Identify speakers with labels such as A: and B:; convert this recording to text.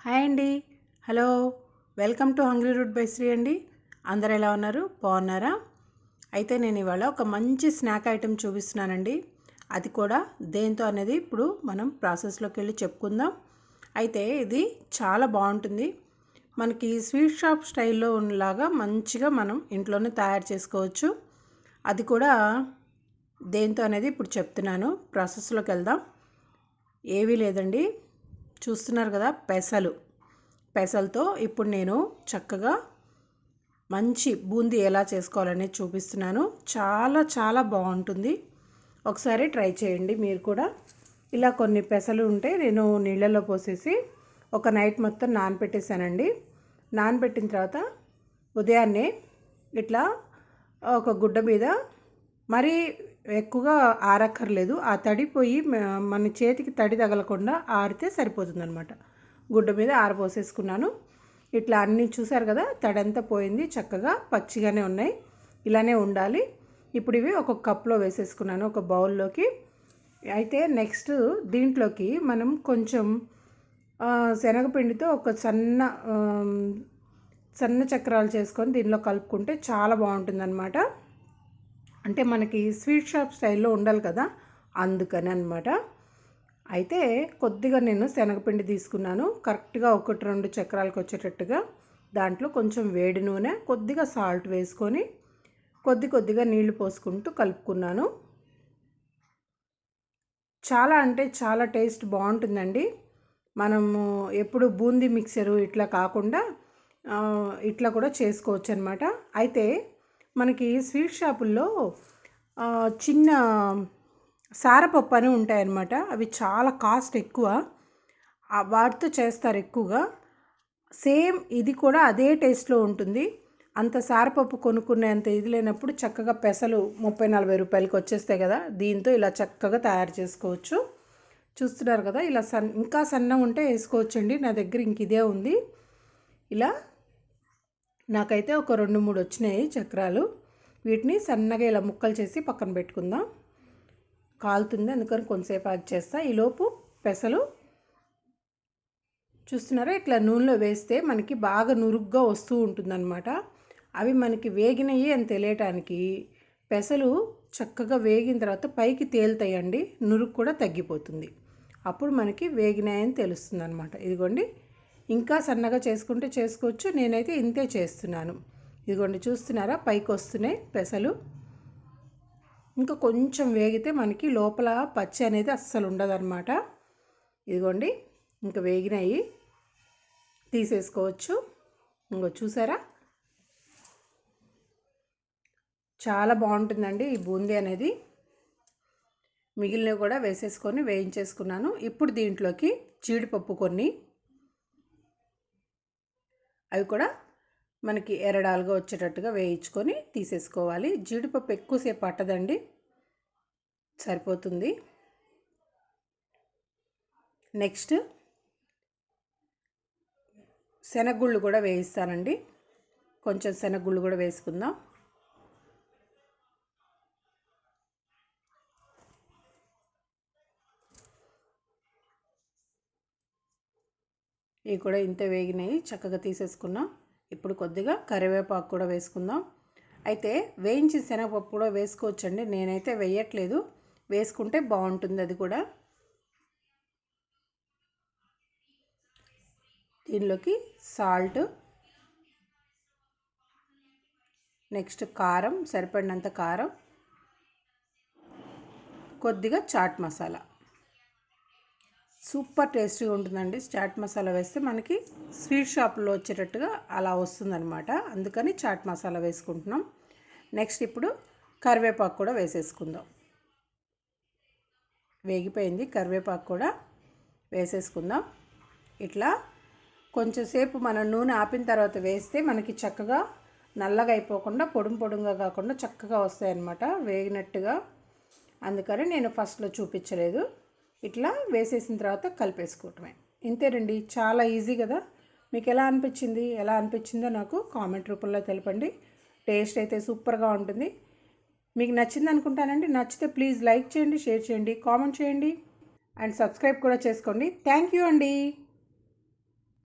A: Hi అండి. Hello. Welcome to hungry route by Sri అండి. అందరు ఎలా ఉన్నారు? బాగున్నారా? అయితే నేను ఇవాళ ఒక మంచి స్నాక్ ఐటెం చూపిస్తున్నానండి. అది కూడా దేంతో అనేది ఇప్పుడు మనం ప్రాసెస్లోకి వెళ్ళి చెప్పుకుందాం. అయితే ఇది చాలా బాగుంటుంది. మనకి స్వీట్ షాప్ స్టైల్లో ఉన్నలాగా మంచిగా మనం ఇంట్లోనే తయారు చేసుకోవచ్చు. అది కూడా దేంతో అనేది ఇప్పుడు చెప్తున్నాను. ప్రాసెస్లోకి వెళ్దాం. ఏవీ లేదండి. చూస్తున్నారు కదా పెసలు. పెసలతో ఇప్పుడు నేను చక్కగా మంచి బూందీ ఎలా చేసుకోవాలనేది చూపిస్తున్నాను. చాలా చాలా బాగుంటుంది. ఒకసారి ట్రై చేయండి మీరు కూడా. ఇలా కొన్ని పెసలు ఉంటే నేను నీళ్ళలో పోసేసి ఒక నైట్ మొత్తం నానపెట్టేశానండి నానబెట్టిన తర్వాత ఉదయాన్నే ఇట్లా ఒక గుడ్డ మీద మరీ ఎక్కువగా ఆరక్కర్లేదు. ఆ తడి పోయి మన చేతికి తడి తగలకుండా ఆరితే సరిపోతుంది అనమాట గుడ్డ మీద ఆరపోసేసుకున్నాను ఇట్లా అన్నీ చూసారు కదా తడంతా పోయింది చక్కగా పచ్చిగానే ఉన్నాయి. ఇలానే ఉండాలి. ఇప్పుడు ఇవి ఒక కప్లో వేసేసుకున్నాను ఒక బౌల్లోకి. అయితే నెక్స్ట్ దీంట్లోకి మనం కొంచెం శనగపిండితో ఒక సన్న సన్న చక్రాలు చేసుకొని దీనిలో కలుపుకుంటే చాలా బాగుంటుందన్నమాట. అంటే మనకి స్వీట్ షాప్ స్టైల్లో ఉండాలి కదా అందుకని అనమాట అయితే కొద్దిగా నేను శనగపిండి తీసుకున్నాను. కరెక్ట్గా ఒకటి రెండు చక్రాలకు వచ్చేటట్టుగా దాంట్లో కొంచెం వేడి నూనె కొద్దిగా సాల్ట్ వేసుకొని కొద్ది కొద్దిగా నీళ్ళు పోసుకుంటూ కలుపుకున్నాను. చాలా అంటే చాలా టేస్ట్ బాగుంటుందండి. మనము ఎప్పుడు బూందీ మిక్సరు ఇట్లా కాకుండా ఇట్లా కూడా చేసుకోవచ్చు అనమాట అయితే మనకి స్వీట్ షాపుల్లో చిన్న సారపప్పు అని ఉంటాయన్నమాట. అవి చాలా కాస్ట్ ఎక్కువ. వాటితో చేస్తారు ఎక్కువగా. సేమ్ ఇది కూడా అదే టేస్ట్లో ఉంటుంది. అంత సారపప్పు కొనుక్కునేంత ఇది లేనప్పుడు చక్కగా పెసలు ముప్పై నలభై రూపాయలకి వచ్చేస్తాయి కదా. దీంతో ఇలా చక్కగా తయారు చేసుకోవచ్చు. చూస్తున్నారు కదా ఇలా సన్ ఇంకా సన్నం ఉంటే వేసుకోవచ్చండి. నా దగ్గర ఇంక ఇదే ఉంది. ఇలా నాకైతే ఒక రెండు మూడు వచ్చినాయి చక్రాలు. వీటిని సన్నగా ఇలా ముక్కలు చేసి పక్కన పెట్టుకుందాం. కాలుతుంది అందుకని కొంతసేపు యాడ్ చేస్తా. ఈలోపు పెసలు. చూస్తున్నారా? ఇట్లా నూనెలో వేస్తే మనకి బాగా నురుగ్గా వస్తూ ఉంటుందన్నమాట. అవి మనకి వేగినవి అని తెలియటానికి పెసలు చక్కగా వేగిన తర్వాత పైకి తేలుతాయండి. నురుగు కూడా తగ్గిపోతుంది. అప్పుడు మనకి వేగినాయని తెలుస్తుంది అనమాట ఇదిగోండి. ఇంకా సన్నగా చేసుకుంటే చేసుకోవచ్చు. నేనైతే ఇంతే చేస్తున్నాను. ఇదిగోండి చూస్తున్నారా? పైకి వస్తున్నాయి పెసలు. ఇంకా కొంచెం వేగితే మనకి లోపల పచ్చి అనేది అస్సలు ఉండదన్నమాట. ఇదిగోండి ఇంకా వేగినాయి. తీసేసుకోవచ్చు. ఇంకో చూసారా? చాలా బాగుంటుందండి ఈ బూందీ అనేది. మిగిలినవి కూడా వేసేసుకొని వేయించేసుకున్నాను. ఇప్పుడు దీంట్లోకి జీడిపప్పు కొన్ని. అవి కూడా మనకి ఎరడాలుగా వచ్చేటట్టుగా వేయించుకొని తీసేసుకోవాలి. జీడిపప్పు ఎక్కువసేపు పట్టదండి. సరిపోతుంది. నెక్స్ట్ శనగగుళ్ళు కూడా వేయిస్తానండి. కొంచెం శనగగుళ్ళు కూడా వేసుకుందాం. ఇవి కూడా ఇంత వేగినాయి చక్కగా తీసేసుకున్నాం. ఇప్పుడు కొద్దిగా కరివేపాకు కూడా వేసుకుందాం. అయితే వేయించిన శనగపప్పు కూడా వేసుకోవచ్చండి నేనైతే వేయట్లేదు. వేసుకుంటే బాగుంటుంది అది కూడా. దీనిలోకి సాల్ట్ నెక్స్ట్ కారం సరిపడినంత కారం కొద్దిగా చాట్ మసాలా. సూపర్ టేస్టీగా ఉంటుందండి. చాట్ మసాలా వేస్తే మనకి స్వీట్ షాప్లో వచ్చేటట్టుగా అలా వస్తుందనమాట అందుకని చాట్ మసాలా వేసుకుంటున్నాం. నెక్స్ట్ ఇప్పుడు కరివేపాకు కూడా వేసేసుకుందాం. వేగిపోయింది. కరివేపాకు కూడా వేసేసుకుందాం. ఇట్లా కొంచెంసేపు మనం నూనె ఆపిన తర్వాత వేస్తే మనకి చక్కగా నల్లగా అయిపోకుండా పొడుం పొడుంగా కాకుండా చక్కగా వస్తాయన్నమాట. వేగినట్టుగా. అందుకని నేను ఫస్ట్లో చూపించలేదు. ఇట్లా వేసేసిన తర్వాత కలిపేసుకోవటమే. ఇంతేనండి చాలా ఈజీ కదా. మీకు ఎలా అనిపించింది? ఎలా అనిపించిందో నాకు కామెంట్ రూపంలో తెలపండి. టేస్ట్ అయితే సూపర్గా ఉంటుంది. మీకు నచ్చింది అనుకుంటానండి. నచ్చితే ప్లీజ్ లైక్ చేయండి షేర్ చేయండి కామెంట్ చేయండి. అండ్ సబ్స్క్రైబ్ కూడా చేసుకోండి. థ్యాంక్ యూ అండి.